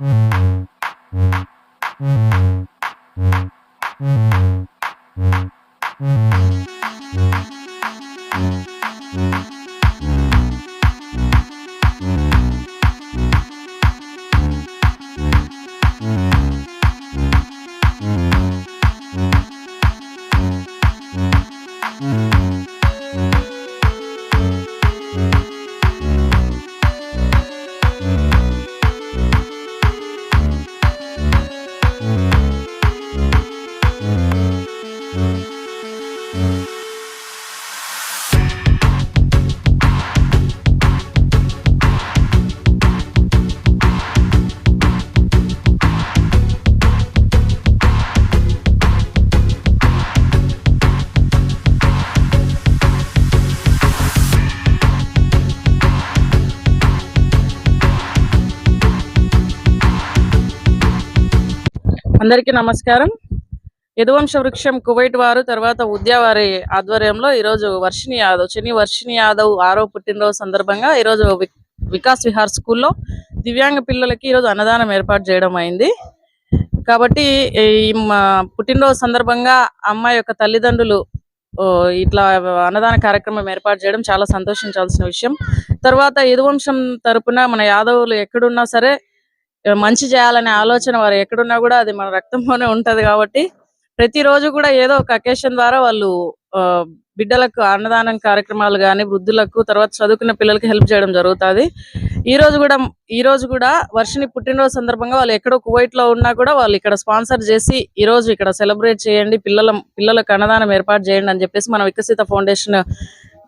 Mm-hmm. అందరికీ నమస్కారం. యదువంశ వృక్షం కువైట్ వారు తర్వాత ఉద్యావారి ఆధ్వర్యంలో ఈరోజు వర్షిణి యాదవ్ శని వర్షిణి యాదవ్ ఆరో పుట్టినరోజు సందర్భంగా ఈరోజు వికాస్ విహార్ స్కూల్లో దివ్యాంగ పిల్లలకి ఈరోజు అన్నదానం ఏర్పాటు చేయడం అయింది. కాబట్టి ఈ పుట్టినరోజు సందర్భంగా అమ్మాయి యొక్క తల్లిదండ్రులు ఇట్లా అన్నదాన కార్యక్రమం ఏర్పాటు చేయడం చాలా సంతోషించాల్సిన విషయం. తర్వాత యదువంశం తరపున మన యాదవులు ఎక్కడున్నా సరే మంచి చేయాలనే ఆలోచన వారు ఎక్కడున్నా కూడా అది మన రక్తంలోనే ఉంటది కాబట్టి ప్రతిరోజు కూడా ఏదో ఒక అకేషన్ ద్వారా వాళ్ళు ఆ, బిడ్డలకు అన్నదానం కార్యక్రమాలు కానీ వృద్ధులకు తర్వాత చదువుకున్న పిల్లలకి హెల్ప్ చేయడం జరుగుతుంది. ఈ రోజు కూడా ఈ రోజు కూడా వర్షిని పుట్టినరోజు సందర్భంగా వాళ్ళు ఎక్కడో కువైట్లో ఉన్నా కూడా వాళ్ళు ఇక్కడ స్పాన్సర్ చేసి ఈ రోజు ఇక్కడ సెలబ్రేట్ చేయండి పిల్లల పిల్లలకు అన్నదానం ఏర్పాటు చేయండి అని చెప్పేసి మన వికసిత ఫౌండేషన్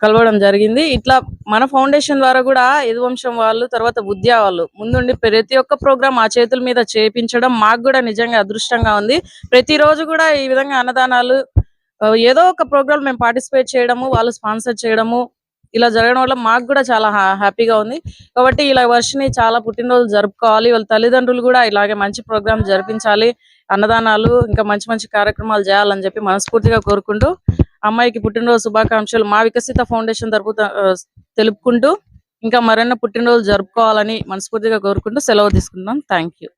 కలవడం జరిగింది. ఇట్లా మన ఫౌండేషన్ ద్వారా కూడా యదువంశం వాళ్ళు తర్వాత బుద్ధ్యా వాళ్ళు ముందుండి ప్రతి ఒక్క ప్రోగ్రామ్ ఆ చేతుల మీద చేపించడం మాకు కూడా నిజంగా అదృష్టంగా ఉంది. ప్రతిరోజు కూడా ఈ విధంగా అన్నదానాలు ఏదో ఒక ప్రోగ్రామ్ మేము పార్టిసిపేట్ చేయడము వాళ్ళు స్పాన్సర్ చేయడము ఇలా జరగడం వల్ల మాకు కూడా చాలా హ్యాపీగా ఉంది. కాబట్టి ఇలా వర్షిని చాలా పుట్టినరోజు జరుపుకోవాలి. వాళ్ళ తల్లిదండ్రులు కూడా ఇలాగే మంచి ప్రోగ్రామ్ జరిపించాలి అన్నదానాలు ఇంకా మంచి మంచి కార్యక్రమాలు చేయాలని చెప్పి మనస్ఫూర్తిగా కోరుకుంటూ అమ్మాయికి పుట్టినరోజు శుభాకాంక్షలు. మా వికసిత ఫౌండేషన్ తరపు తెలుపుకుంటూ ఇంకా మరెన్నో పుట్టినరోజు జరుపుకోవాలని మనస్ఫూర్తిగా కోరుకుంటూ సెలవు తీసుకుందాం థ్యాంక్ యూ.